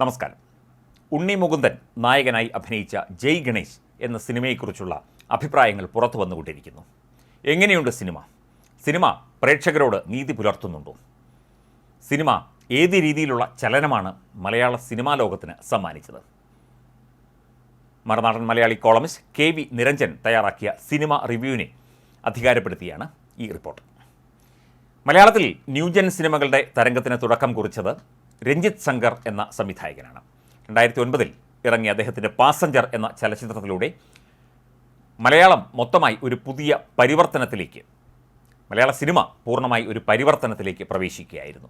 നമസ്കാരം. ഉണ്ണി മുകുന്ദൻ നായകനായി അഭിനയിച്ച ജയ് ഗണേശ് എന്ന സിനിമയെക്കുറിച്ചുള്ള അഭിപ്രായങ്ങൾ പുറത്തു വന്നുകൊണ്ടിരിക്കുന്നു. എങ്ങനെയുണ്ട് സിനിമ? സിനിമ പ്രേക്ഷകരോട് നീതി പുലർത്തുന്നുണ്ടോ? സിനിമ ഏത് രീതിയിലുള്ള ചലനമാണ് മലയാള സിനിമാ ലോകത്തിന് സമ്മാനിച്ചത്? മറുനാടൻ മലയാളി കോളമിസ്റ്റ് കെ വി നിരഞ്ജൻ തയ്യാറാക്കിയ സിനിമ റിവ്യൂവിനെ അധികാരപ്പെടുത്തിയാണ് ഈ റിപ്പോർട്ട്. മലയാളത്തിൽ ന്യൂജൻ സിനിമകളുടെ തരംഗത്തിന് തുടക്കം കുറിച്ചത് രഞ്ജിത്ത് ശങ്കർ എന്ന സംവിധായകനാണ്. രണ്ടായിരത്തി ഒൻപതിൽ ഇറങ്ങിയ അദ്ദേഹത്തിന്റെ പാസഞ്ചർ എന്ന ചലച്ചിത്രത്തിലൂടെ മലയാളം മൊത്തമായി ഒരു പുതിയ പരിവർത്തനത്തിലേക്ക് മലയാള സിനിമ പൂർണമായി ഒരു പരിവർത്തനത്തിലേക്ക് പ്രവേശിക്കുകയായിരുന്നു.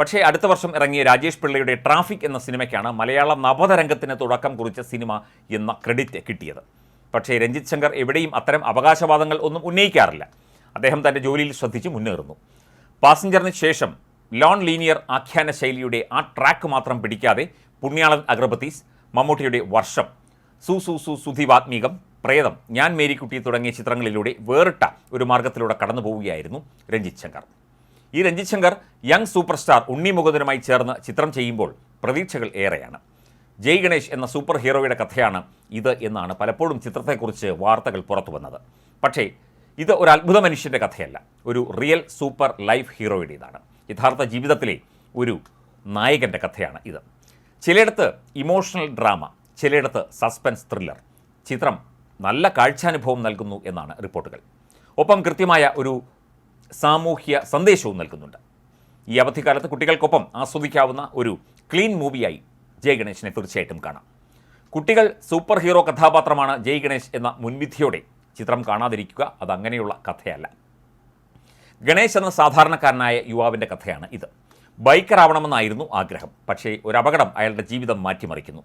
പക്ഷേ അടുത്ത വർഷം ഇറങ്ങിയ രാജേഷ് പിള്ളയുടെ ട്രാഫിക് എന്ന സിനിമയ്ക്കാണ് മലയാള നവതരംഗത്തിന് തുടക്കം കുറിച്ച സിനിമ എന്ന ക്രെഡിറ്റ് കിട്ടിയത്. പക്ഷേ രഞ്ജിത്ത് ശങ്കർ എവിടെയും അത്തരം അവകാശവാദങ്ങൾ ഒന്നും ഉന്നയിക്കാറില്ല. അദ്ദേഹം തന്റെ ജോലിയിൽ ശ്രദ്ധിച്ച് മുന്നേറുന്നു. പാസഞ്ചറിന് ശേഷം ലോൺ ലീനിയർ ആഖ്യാന ശൈലിയുടെ ആ ട്രാക്ക് മാത്രം പിടിക്കാതെ പുണ്യാളൻ അഗർബത്തീസ് മമ്മൂട്ടിയുടെ വർഷം സു സു സു സുധീവാത്മീകം പ്രേതം ഞാൻ മേരിക്കുട്ടി തുടങ്ങിയ ചിത്രങ്ങളിലൂടെ വേറിട്ട ഒരു മാർഗത്തിലൂടെ കടന്നു പോവുകയായിരുന്നു രഞ്ജിത് ശങ്കർ. ഈ Ranjith Sankar young super star Unni മുകുന്ദനുമായി ചേർന്ന് ചിത്രം ചെയ്യുമ്പോൾ പ്രതീക്ഷകൾ ഏറെയാണ്. ജയ് ഗണേഷ് എന്ന സൂപ്പർ ഹീറോയുടെ കഥയാണ് ഇത് എന്നാണ് പലപ്പോഴും ചിത്രത്തെക്കുറിച്ച് വാർത്തകൾ പുറത്തു വന്നത്. പക്ഷേ ഇത് ഒരു അത്ഭുത മനുഷ്യന്റെ കഥയല്ല ഒരു റിയൽ സൂപ്പർ ലൈഫ് ഹീറോയുടേതാണ്. യഥാർത്ഥ ജീവിതത്തിലെ ഒരു നായകന്റെ കഥയാണ് ഇത്. ചിലയിടത്ത് ഇമോഷണൽ ഡ്രാമ ചിലയിടത്ത് സസ്പെൻസ് ത്രില്ലർ ചിത്രം നല്ല കാഴ്ചാനുഭവം നൽകുന്നു എന്നാണ് റിപ്പോർട്ടുകൾ. ഒപ്പം കൃത്യമായ ഒരു സാമൂഹ്യ സന്ദേശവും നൽകുന്നുണ്ട്. ഈ അവധിക്കാലത്ത് കുട്ടികൾക്കൊപ്പം ആസ്വദിക്കാവുന്ന ഒരു ക്ലീൻ മൂവിയായി ജയ് ഗണേശിനെ തീർച്ചയായിട്ടും കാണാം. കുട്ടികൾ സൂപ്പർ ഹീറോ കഥാപാത്രമാണ് ജയ് ഗണേശ് എന്ന മുൻവിധിയോടെ ചിത്രം കാണാതിരിക്കുക അതങ്ങനെയുള്ള കഥയല്ല. ഗണേശ് എന്ന സാധാരണക്കാരനായ യുവാവിന്റെ കഥയാണ് ഇത്. ബൈക്കറാവണമെന്നായിരുന്നു ആഗ്രഹം. പക്ഷേ ഒരു അപകടം അയാളുടെ ജീവിതം മാറ്റിമറിക്കുന്നു.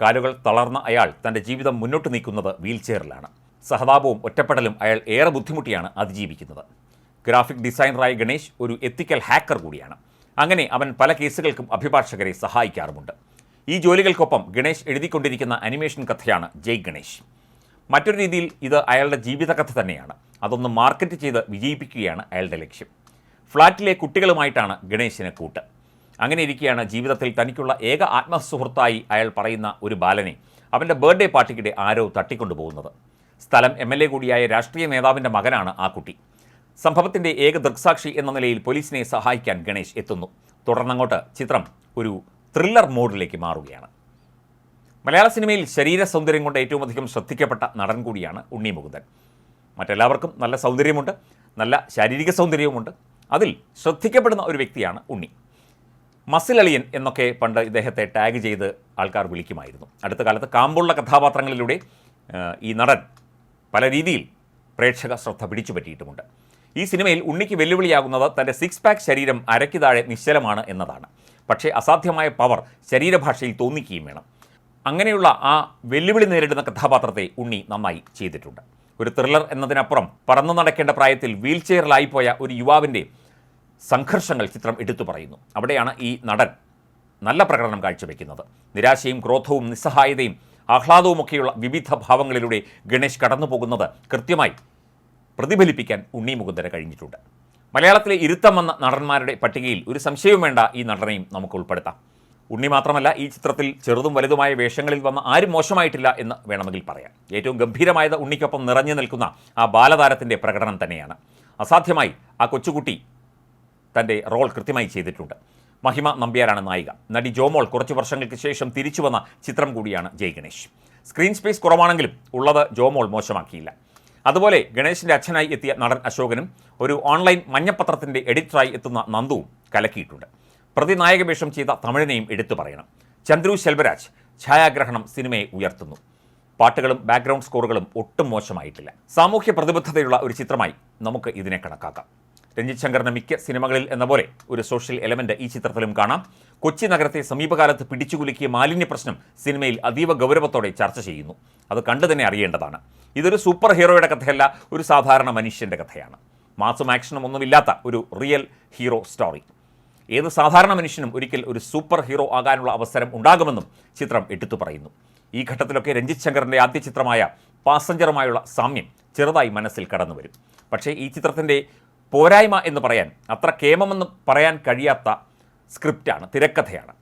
കാലുകൾ തളർന്ന അയാൾ തന്റെ ജീവിതം മുന്നോട്ട് നീക്കുന്നത് വീൽചെയറിലാണ്. സഹതാപവും ഒറ്റപ്പെടലും അയാൾ ഏറെ ബുദ്ധിമുട്ടിയാണ് അതിജീവിക്കുന്നത്. ഗ്രാഫിക് ഡിസൈനറായ ഗണേശ് ഒരു എത്തിക്കൽ ഹാക്കർ കൂടിയാണ്. അങ്ങനെ അവൻ പല കേസുകൾക്കും അഭിഭാഷകരെ സഹായിക്കാറുമുണ്ട്. ഈ ജോലികൾക്കൊപ്പം ഗണേശ് എഴുതിക്കൊണ്ടിരിക്കുന്ന അനിമേഷൻ കഥയാണ് ജയ് ഗണേശ്. മറ്റൊരു രീതിയിൽ ഇത് അയാളുടെ ജീവിതകഥ തന്നെയാണ്. അതൊന്ന് മാർക്കറ്റ് ചെയ്ത് വിജയിപ്പിക്കുകയാണ് അയാളുടെ ലക്ഷ്യം. ഫ്ളാറ്റിലെ കുട്ടികളുമായിട്ടാണ് ഗണേശിന് കൂട്ട്. അങ്ങനെ ഇരിക്കുകയാണ് ജീവിതത്തിൽ തനിക്കുള്ള ഏക ആത്മസുഹൃത്തായി അയാൾ പറയുന്ന ഒരു ബാലനെ അവന്റെ ബർത്ത്ഡേ പാർട്ടിക്കിടെ ആരോ തട്ടിക്കൊണ്ടുപോകുന്നത്. സ്ഥലം എം എൽ എ കൂടിയായ രാഷ്ട്രീയ നേതാവിന്റെ മകനാണ് ആ കുട്ടി. സംഭവത്തിന്റെ ഏക ദൃക്സാക്ഷി എന്ന നിലയിൽ പോലീസിനെ സഹായിക്കാൻ ഗണേശ് എത്തുന്നു. തുടർന്നങ്ങോട്ട് ചിത്രം ഒരു ത്രില്ലർ മോഡിലേക്ക് മാറുകയാണ്. മലയാള സിനിമയിൽ ശരീര സൗന്ദര്യം കൊണ്ട് ഏറ്റവും അധികം ശ്രദ്ധിക്കപ്പെട്ട നടൻ കൂടിയാണ് ഉണ്ണി മുകുന്ദൻ. മറ്റെല്ലാവർക്കും നല്ല സൗന്ദര്യമുണ്ട് നല്ല ശാരീരിക സൗന്ദര്യവുമുണ്ട്. അതിൽ ശ്രദ്ധിക്കപ്പെടുന്ന ഒരു വ്യക്തിയാണ് ഉണ്ണി. മസിൽ അളിയൻ എന്നൊക്കെ പണ്ട് ഇദ്ദേഹത്തെ ടാഗ് ചെയ്ത് ആൾക്കാർ വിളിക്കുമായിരുന്നു. അടുത്ത കാലത്ത് കാമ്പുള്ള കഥാപാത്രങ്ങളിലൂടെ ഈ നടൻ പല രീതിയിൽ പ്രേക്ഷക ശ്രദ്ധ പിടിച്ചു പറ്റിയിട്ടുമുണ്ട്. ഈ സിനിമയിൽ ഉണ്ണിക്ക് വെല്ലുവിളിയാകുന്നത് തന്റെ സിക്സ് പാക്ക് ശരീരം അരയ്ക്ക് താഴെ നിശ്ചലമാണ് എന്നതാണ്. പക്ഷേ അസാധ്യമായ പവർ ശരീരഭാഷയിൽ തോന്നിക്കുകയും വേണം. അങ്ങനെയുള്ള ആ വെല്ലുവിളി നേരിടുന്ന കഥാപാത്രത്തെ ഉണ്ണി നന്നായി ചെയ്തിട്ടുണ്ട്. ഒരു ത്രില്ലർ എന്നതിനപ്പുറം പറന്നു നടക്കേണ്ട പ്രായത്തിൽ വീൽ ചെയറിലായിപ്പോയ ഒരു യുവാവിന്റെ സംഘർഷങ്ങൾ ചിത്രം എടുത്തു പറയുന്നു. അവിടെയാണ് ഈ നടൻ നല്ല പ്രകടനം കാഴ്ചവെക്കുന്നത്. നിരാശയും ക്രോധവും നിസ്സഹായതയും ആഹ്ലാദവുമൊക്കെയുള്ള വിവിധ ഭാവങ്ങളിലൂടെ ഗണേഷ് കടന്നു പോകുന്നത് കൃത്യമായി പ്രതിഫലിപ്പിക്കാൻ ഉണ്ണി മുകുന്ദന് കഴിഞ്ഞിട്ടുണ്ട്. മലയാളത്തിലെ ഇരുത്തം വന്ന നടന്മാരുടെ പട്ടികയിൽ ഒരു സംശയവും വേണ്ട ഈ നടനെയും നമുക്ക് ഉൾപ്പെടുത്താം. ഉണ്ണി മാത്രമല്ല ഈ ചിത്രത്തിൽ ചെറുതും വലുതുമായ വേഷങ്ങളിൽ വന്ന ആരും മോശമായിട്ടില്ല എന്ന് വേണമെങ്കിൽ പറയാം. ഏറ്റവും ഗംഭീരമായത് ഉണ്ണിക്കൊപ്പം നിറഞ്ഞു നിൽക്കുന്ന ആ ബാലതാരത്തിന്റെ പ്രകടനം തന്നെയാണ്. അസാധ്യമായി ആ കൊച്ചുകുട്ടി തന്റെ റോൾ കൃത്യമായി ചെയ്തിട്ടുണ്ട്. മഹിമ നമ്പ്യാരാണ് നായിക. നടി ജോമോൾ കുറച്ച് വർഷങ്ങൾക്ക് ശേഷം തിരിച്ചു വന്ന ചിത്രം കൂടിയാണ് ജയ് ഗണേഷ്. സ്ക്രീൻ സ്പേസ് കുറവാണെങ്കിലും ഉള്ളത് ജോമോൾ മോശമാക്കിയില്ല. അതുപോലെ ഗണേഷിന്റെ അച്ഛനായി എത്തിയ നടൻ അശോകനും ഒരു ഓൺലൈൻ മഞ്ഞപ്പത്രത്തിന്റെ എഡിറ്ററായി എത്തുന്ന നന്ദുവും കലക്കിയിട്ടുണ്ട്. പ്രതിനായക വേഷം ചെയ്ത തമിഴിനെയും എടുത്തു പറയണം. ചന്ദ്രു ശെൽവരാജ് ഛായാഗ്രഹണം സിനിമയെ ഉയർത്തുന്നു. പാട്ടുകളും ബാക്ക്ഗ്രൗണ്ട് സ്കോറുകളും ഒട്ടും മോശമായിട്ടില്ല. സാമൂഹ്യ പ്രതിബദ്ധതയുള്ള ഒരു ചിത്രമായി നമുക്ക് ഇതിനെ കണക്കാക്കാം. രഞ്ജിത് ശങ്കറിന്റെ മിക്ക സിനിമകളിൽ എന്ന പോലെ ഒരു സോഷ്യൽ എലമെന്റ് ഈ ചിത്രത്തിലും കാണാം. കൊച്ചി നഗരത്തെ സമീപകാലത്ത് പിടിച്ചുകുലുക്കിയ മാലിന്യ പ്രശ്നം സിനിമയിൽ അതീവ ഗൗരവത്തോടെ ചർച്ച ചെയ്യുന്നു. അത് കണ്ടു തന്നെ അറിയേണ്ടതാണ്. ഇതൊരു സൂപ്പർ ഹീറോയുടെ കഥയല്ല ഒരു സാധാരണ മനുഷ്യന്റെ കഥയാണ്. മാസും ആക്ഷനും ഒന്നുമില്ലാത്ത ഒരു റിയൽ ഹീറോ സ്റ്റോറി ഏത് സാധാരണ മനുഷ്യനും ഒരിക്കൽ ഒരു സൂപ്പർ ഹീറോ ആകാനുള്ള അവസരം ഉണ്ടാകുമെന്നും ചിത്രം എടുത്തു പറയുന്നു. ഈ ഘട്ടത്തിലൊക്കെ രഞ്ജിത് ശങ്കറിന്റെ ആദ്യ ചിത്രമായ പാസഞ്ചറുമായുള്ള സാമ്യം ചെറുതായി മനസ്സിൽ കടന്നു വരും. പക്ഷേ ഈ ചിത്രത്തിന്റെ പോരായ്മ എന്ന് പറയാൻ അത്ര കേമമെന്ന് പറയാൻ കഴിയാത്ത സ്ക്രിപ്റ്റാണ് തിരക്കഥയാണ്.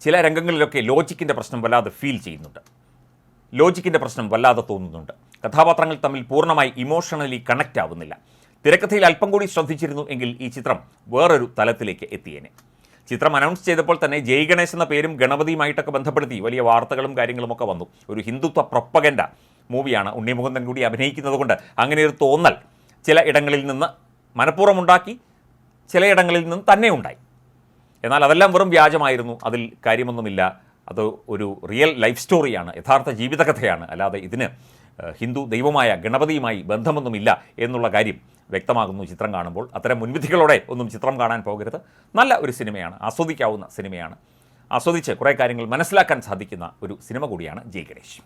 ചില രംഗങ്ങളിലൊക്കെ ലോജിക്കിന്റെ പ്രശ്നം വല്ലാതെ ഫീൽ ചെയ്യുന്നുണ്ട്. ലോജിക്കിന്റെ പ്രശ്നം വല്ലാതെ തോന്നുന്നുണ്ട്. കഥാപാത്രങ്ങൾ തമ്മിൽ പൂർണമായി ഇമോഷണലി കണക്റ്റ് ആവുന്നില്ല. തിരക്കഥയിൽ അല്പം കൂടി ശ്രദ്ധിച്ചിരുന്നു എങ്കിൽ ഈ ചിത്രം വേറൊരു തലത്തിലേക്ക് എത്തിയേനെ. ചിത്രം അനൗൺസ് ചെയ്തപ്പോൾ തന്നെ ജയ് ഗണേശ് എന്ന പേരും ഗണപതിയുമായിട്ടൊക്കെ ബന്ധപ്പെടുത്തി വലിയ വാർത്തകളും കാര്യങ്ങളുമൊക്കെ വന്നു. ഒരു ഹിന്ദുത്വ പ്രൊപ്പഗൻഡ മൂവിയാണ് ഉണ്ണിമുകുന്ദൻ കൂടി അഭിനയിക്കുന്നതുകൊണ്ട് അങ്ങനെ ഒരു തോന്നൽ ചില ഇടങ്ങളിൽ നിന്ന് മനഃപൂർവം ഉണ്ടാക്കി ചിലയിടങ്ങളിൽ നിന്ന് തന്നെ ഉണ്ടായി. എന്നാൽ അതെല്ലാം വെറും വ്യാജമായിരുന്നു. അതിൽ കാര്യമൊന്നുമില്ല. അത് ഒരു റിയൽ ലൈഫ് സ്റ്റോറിയാണ് യഥാർത്ഥ ജീവിതകഥയാണ്. അല്ലാതെ ഇതിന് ഹിന്ദു ദൈവമായ ഗണപതിയുമായി ബന്ധമൊന്നുമില്ല എന്നുള്ള കാര്യം വ്യക്തമാകുന്നു ചിത്രം കാണുമ്പോൾ. അത്തരം മുൻവിധികളോടെ ഒന്നും ചിത്രം കാണാൻ പോകരുത്. നല്ല ഒരു സിനിമയാണ് ആസ്വദിക്കാവുന്ന സിനിമയാണ്. ആസ്വദിച്ച് കുറേ കാര്യങ്ങൾ മനസ്സിലാക്കാൻ സാധിക്കുന്ന ഒരു സിനിമ കൂടിയാണ് ജയ് ഗണേഷ്